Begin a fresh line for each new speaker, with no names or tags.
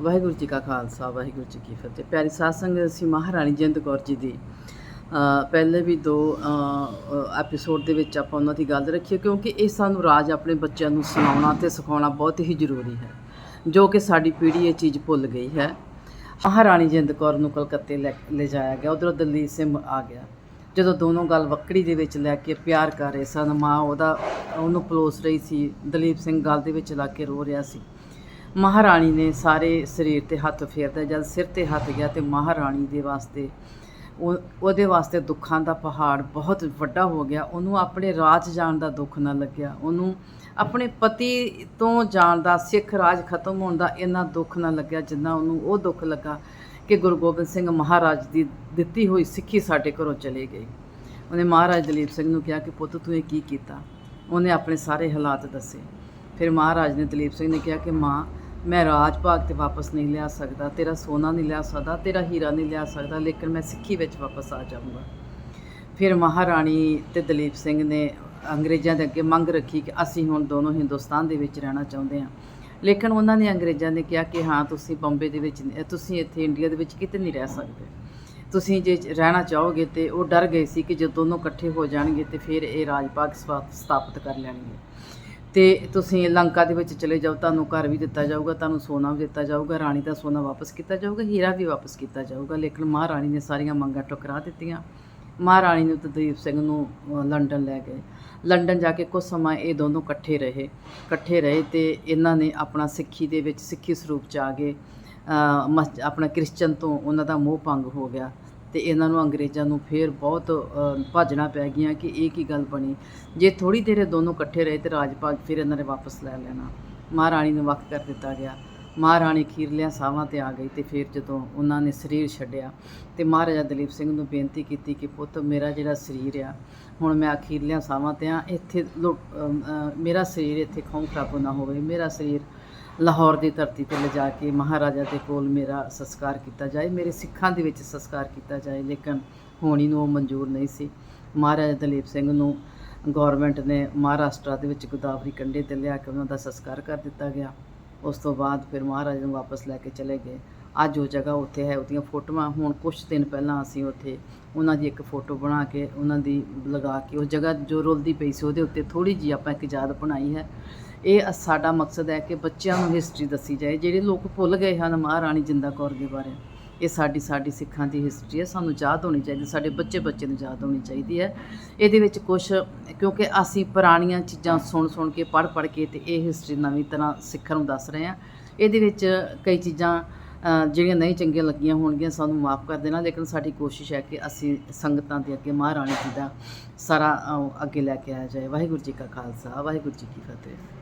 ਵਾਹਿਗੁਰੂ ਜੀ ਕਾ ਖਾਲਸਾ, ਵਾਹਿਗੁਰੂ ਜੀ ਕੀ ਫਤਿਹ। ਪਿਆਰੀ ਸਾਧ ਸੰਗਤ ਅਸੀਂ ਮਹਾਰਾਣੀ ਜਿੰਦ ਕੌਰ ਜੀ ਦੀ ਪਹਿਲੇ ਵੀ ਦੋ ਐਪੀਸੋਡ ਦੇ ਵਿੱਚ ਆਪਾਂ ਉਹਨਾਂ ਦੀ ਗੱਲ ਰੱਖੀ ਕਿਉਂਕਿ ਇਹ ਸਾਨੂੰ ਰਾਜ ਆਪਣੇ ਬੱਚਿਆਂ ਨੂੰ ਸੁਣਾਉਣਾ ਤੇ ਸਿਖਾਉਣਾ ਬਹੁਤ ਹੀ ਜ਼ਰੂਰੀ ਹੈ, ਜੋ ਕਿ ਸਾਡੀ ਪੀੜ੍ਹੀ ਇਹ ਚੀਜ਼ ਭੁੱਲ ਗਈ ਹੈ। ਮਹਾਰਾਣੀ ਜਿੰਦ ਕੌਰ ਨੂੰ ਕਲਕੱਤੇ ਲੈ ਲੈ ਜਾਇਆ ਗਿਆ, ਉਧਰੋਂ ਦਲੀਪ ਸਿੰਘ ਆ ਗਿਆ। ਜਦੋਂ ਦੋਨੋਂ ਗੱਲ ਵੱਕੜੀ ਦੇ ਵਿੱਚ ਲੈ ਕੇ ਪਿਆਰ ਕਰ ਰਹੇ ਸਨ, ਮਾਂ ਉਹਦਾ, ਉਹਨੂੰ ਪਲੋਸ ਰਹੀ ਸੀ ਦਲੀਪ ਸਿੰਘ ਗੱਲ ਦੇ ਵਿੱਚ ਲਾ ਕੇ ਰੋ ਰਿਹਾ ਸੀ। ਮਹਾਰਾਣੀ ਨੇ ਸਾਰੇ ਸਰੀਰ ਤੇ ਹੱਥ ਫੇਰਦਾ, ਜਦ ਸਿਰ ਤੇ ਹੱਥ ਗਿਆ ਤੇ ਮਹਾਰਾਣੀ ਦੇ ਵਾਸਤੇ, ਉਹ, ਉਹਦੇ ਵਾਸਤੇ ਦੁੱਖਾਂ ਦਾ ਪਹਾੜ ਬਹੁਤ ਵੱਡਾ ਹੋ ਗਿਆ। ਉਹਨੂੰ ਆਪਣੇ ਰਾਜ ਜਾਣ ਦਾ ਦੁੱਖ ਨਾ ਲੱਗਿਆ। ਉਹਨੂੰ ਆਪਣੇ ਪਤੀ ਤੋਂ ਜਾਣ ਦਾ, ਸਿੱਖ ਰਾਜ ਖਤਮ ਹੋਣ ਦਾ ਇੰਨਾ ਦੁੱਖ ਨਾ ਲੱਗਿਆ ਜਿੰਨਾ ਉਹਨੂੰ ਉਹ ਦੁੱਖ ਲੱਗਾ ਕਿ ਗੁਰੂ ਗੋਬਿੰਦ ਸਿੰਘ ਮਹਾਰਾਜ ਦੀ ਦਿੱਤੀ ਹੋਈ ਸਿੱਖੀ ਸਾਡੇ ਘਰੋਂ ਚਲੇ ਗਈ। ਉਹਨੇ ਮਹਾਰਾਜ ਦਲੀਪ ਸਿੰਘ ਨੂੰ ਕਿਹਾ ਕਿ ਪੁੱਤ ਤੂੰ ਇਹ ਕੀ ਕੀਤਾ? ਉਹਨੇ ਆਪਣੇ ਸਾਰੇ ਹਾਲਾਤ ਦੱਸੇ। ਫਿਰ ਮਹਾਰਾਜ ਨੇ ਦਲੀਪ ਸਿੰਘ ਨੇ ਕਿਹਾ ਕਿ ਮਾਂ ਮੈਂ ਰਾਜ ਭਾਗ ਤੇ ਵਾਪਸ ਨਹੀਂ ਲਿਆ ਸਕਦਾ, ਤੇਰਾ ਸੋਨਾ ਨਹੀਂ ਲਿਆ ਸਕਦਾ, ਤੇਰਾ ਹੀਰਾ ਨਹੀਂ ਲਿਆ ਸਕਦਾ, ਲੇਕਿਨ ਮੈਂ ਸਿੱਖੀ ਵਿੱਚ ਵਾਪਸ ਆ ਜਾਊਂਗਾ। ਫਿਰ ਮਹਾਰਾਣੀ ਤੇ ਦਲੀਪ ਸਿੰਘ ਨੇ ਅੰਗਰੇਜ਼ਾਂ ਦੇ ਅੱਗੇ ਮੰਗ ਰੱਖੀ ਕਿ ਅਸੀਂ ਹੁਣ ਦੋਨੋਂ ਹਿੰਦੁਸਤਾਨ ਦੇ ਵਿੱਚ ਰਹਿਣਾ ਚਾਹੁੰਦੇ ਹਾਂ। ਲੇਕਿਨ ਉਹਨਾਂ ਨੇ ਅੰਗਰੇਜ਼ਾਂ ਨੇ ਕਿਹਾ ਕਿ ਹਾਂ, ਤੁਸੀਂ ਬੰਬੇ ਦੇ ਵਿੱਚ ਤੁਸੀਂ ਇੱਥੇ ਇੰਡੀਆ ਦੇ ਵਿੱਚ ਕਿਤੇ ਨਹੀਂ ਰਹਿ ਸਕਦੇ। ਤੁਸੀਂ ਜੇ ਰਹਿਣਾ ਚਾਹੋਗੇ ਤੇ ਉਹ ਡਰ ਗਏ ਸੀ ਕਿ ਜੇ ਦੋਨੋਂ ਇਕੱਠੇ ਹੋ ਜਾਣਗੇ ਤੇ ਫਿਰ ਇਹ ਰਾਜ ਭਾਗ ਸਵਾ- ਸਥਾਪਿਤ ਕਰ ਲੈਣਗੇ। ਤੇ ਤੁਸੀਂ ਲੰਕਾ ਦੇ ਵਿੱਚ ਚਲੇ ਜਾਓ, ਤੁਹਾਨੂੰ ਘਰ ਵੀ ਦਿੱਤਾ ਜਾਊਗਾ, ਤੁਹਾਨੂੰ ਸੋਨਾ ਵੀ ਦਿੱਤਾ ਜਾਊਗਾ, ਰਾਣੀ ਦਾ ਸੋਨਾ ਵਾਪਸ ਕੀਤਾ ਜਾਊਗਾ, ਹੀਰਾ ਵੀ ਵਾਪਸ ਕੀਤਾ ਜਾਊਗਾ। ਲੇਕਿਨ ਮਹਾਰਾਣੀ ਨੇ ਸਾਰੀਆਂ ਮੰਗਾਂ ਟੁਕਰਾ ਦਿੱਤੀਆਂ। ਮਹਾਰਾਣੀ ਨੂੰ ਤੇ ਸਿੰਘ ਨੂੰ ਲੰਡਨ ਲੈ ਗਏ। ਲੰਡਨ ਜਾ ਕੇ ਕੁਝ ਸਮਾਂ ਇਹ ਦੋਨੋਂ ਇਕੱਠੇ ਰਹੇ। ਇਕੱਠੇ ਰਹੇ ਤੇ ਇਹਨਾਂ ਨੇ ਆਪਣਾ ਸਿੱਖੀ ਦੇ ਵਿੱਚ ਸਿੱਖੀ ਸਰੂਪ ਚ ਆ ਗਏ। ਮਸ- ਆਪਣਾ ਕ੍ਰਿਸਚਨ ਤੋਂ ਉਹਨਾਂ ਦਾ ਮੋਹ ਭੰਗ ਹੋ ਗਿਆ। ਤੇ ਇਹਨਾਂ ਨੂੰ ਅੰਗਰੇਜ਼ਾਂ ਨੂੰ ਫੇਰ ਬਹੁਤ ਅ, ਭਾਜਣਾ ਪੈ ਗਈਆਂ ਕਿ ਇਹ ਕੀ ਗੱਲ ਬਣੀ। ਜੇ ਥੋੜੀ ਦੇਰ ਇਹ ਦੋਨੋਂ ਇਕੱਠੇ ਰਹੇ ਤੇ ਰਾਜ ਭਾਗ ਫਿਰ ਇਹਨਾਂ ਨੇ ਵਾਪਸ ਲੈ ਲੈਣਾ। ਮਹਾਰਾਣੀ ਨੂੰ ਵੱਖ ਕਰ ਦਿੱਤਾ ਗਿਆ। ਮਹਾਰਾਣੀ ਖੀਰਲਿਆਂ ਸਾਵਾਂ ਤੇ ਆ ਗਈ ਤੇ ਫਿਰ ਜਦੋਂ ਉਹਨਾਂ ਨੇ ਸਰੀਰ ਛੱਡਿਆ ਤੇ ਮਹਾਰਾਜਾ ਦਲੀਪ ਸਿੰਘ ਨੂੰ ਬੇਨਤੀ ਕੀਤੀ ਕਿ ਪੁੱਤ ਮੇਰਾ ਜਿਹੜਾ ਸਰੀਰ ਆ, ਹੁਣ ਮੈਂ ਅਖੀਰਲਿਆਂ ਸਾਵਾਂ ਤੇ ਆ, ਇੱਥੇ ਲੋ- ਮੇਰਾ ਸਰੀਰ ਇੱਥੇ ਖੌਂ ਖਰਾਬ ਨਾ ਹੋਵੇ, ਮੇਰਾ ਸਰੀਰ ਲਾਹੌਰ ਦੀ ਧਰਤੀ ਤੇ ਲਿਜਾ ਕੇ ਮਹਾਰਾਜਾ ਦੇ ਕੋਲ ਮੇਰਾ ਸੰਸਕਾਰ ਕੀਤਾ ਜਾਏ, ਮੇਰੇ ਸਿੱਖਾਂ ਦੇ ਵਿੱਚ ਸੰਸਕਾਰ ਕੀਤਾ ਜਾਏ, ਲੇਕਿਨ ਹੋਣੀ ਨੂੰ ਉਹ ਮਨਜ਼ੂਰ ਨਹੀਂ ਸੀ। ਮਹਾਰਾਜਾ ਦਲੀਪ ਸਿੰਘ ਨੂੰ ਗਵਰਨਮੈਂਟ ਨੇ ਮਹਾਰਾਸ਼ਟਰ ਦੇ ਵਿੱਚ ਗੋਦਾਵਰੀ ਕੰਢੇ ਤੇ ਲਿਆ ਕੇ ਉਹਨਾਂ ਦਾ ਸੰਸਕਾਰ ਕਰ ਦਿੱਤਾ ਗਿਆ। ਉਸ ਤੋਂ ਬਾਅਦ ਫਿਰ ਮਹਾਰਾਜ ਨੂੰ ਵਾਪਸ ਲੈ ਕੇ ਚਲੇ ਗਏ। ਅੱਜ ਉਹ ਜਗ੍ਹਾ ਉੱਥੇ ਹੈ, ਉਹਦੀਆਂ ਫੋਟੋਆਂ ਹੁਣ ਕੁਝ ਦਿਨ ਪਹਿਲਾਂ ਅਸੀਂ ਉੱਥੇ ਉਹਨਾਂ ਦੀ ਇੱਕ ਫੋਟੋ ਬਣਾ ਕੇ ਉਹਨਾਂ ਦੀ ਲਗਾ ਕੇ ਉਹ ਜਗ੍ਹਾ ਜੋ ਰੁਲਦੀ ਪਈ ਸੀ ਉਹਦੇ ਉੱਤੇ ਥੋੜੀ ਜਿਹੀ ਆਪਾਂ ਇੱਕ ਯਾਦ ਬਣਾਈ ਹੈ। ਇਹ ਸਾਡਾ ਮਕਸਦ ਹੈ ਕਿ ਬੱਚਿਆਂ ਨੂੰ ਹਿਸਟਰੀ ਦੱਸੀ ਜਾਏ, ਜਿਹੜੇ ਲੋਕ ਭੁੱਲ ਗਏ ਹਨ ਮਹਾਰਾਣੀ ਜਿੰਦਾ ਕੌਰ ਦੇ ਬਾਰੇ। ਇਹ ਸਾਡੀ ਸਾਡੀ ਸਿੱਖਾਂ ਦੀ ਹਿਸਟਰੀ ਹੈ, ਸਾਨੂੰ ਯਾਦ ਹੋਣੀ ਚਾਹੀਦੀ, ਸਾਡੇ ਬੱਚੇ ਬੱਚੇ ਨੂੰ ਯਾਦ ਹੋਣੀ ਚਾਹੀਦੀ ਹੈ। ਇਹਦੇ ਵਿੱਚ ਕੁਝ ਕਿਉਂਕਿ ਅਸੀਂ ਪੁਰਾਣੀਆਂ ਚੀਜ਼ਾਂ ਸੁਣ ਸੁਣ ਕੇ, ਪੜ੍ਹ ਪੜ੍ਹ ਕੇ ਤੇ ਇਹ ਹਿਸਟਰੀ ਨਵੀਂ ਤਰ੍ਹਾਂ ਸਿੱਖਣ ਨੂੰ ਦੱਸ ਰਹੇ ਹਾਂ। ਇਹਦੇ ਵਿੱਚ ਕਈ ਚੀਜ਼ਾਂ ਜਿਹੜੀਆਂ ਨਹੀਂ ਚੰਗੀਆਂ ਲੱਗੀਆਂ ਹੋਣਗੀਆਂ, ਸਾਨੂੰ ਮਾਫ ਕਰ ਦੇਣਾ, ਲੇਕਿਨ ਸਾਡੀ ਕੋਸ਼ਿਸ਼ ਹੈ ਕਿ ਅਸੀਂ ਸੰਗਤਾਂ ਦੇ ਅੱਗੇ, ਮਹਾਰਾਣੀ ਜੀ ਦਾ ਸਾਰਾ ਅੱਗੇ ਲੈ ਕੇ ਆਇਆ ਜਾਏ। ਵਾਹਿਗੁਰੂ ਜੀ ਕਾ ਖਾਲਸਾ, ਵਾਹਿਗੁਰੂ ਜੀ ਕੀ ਫਤਿਹ।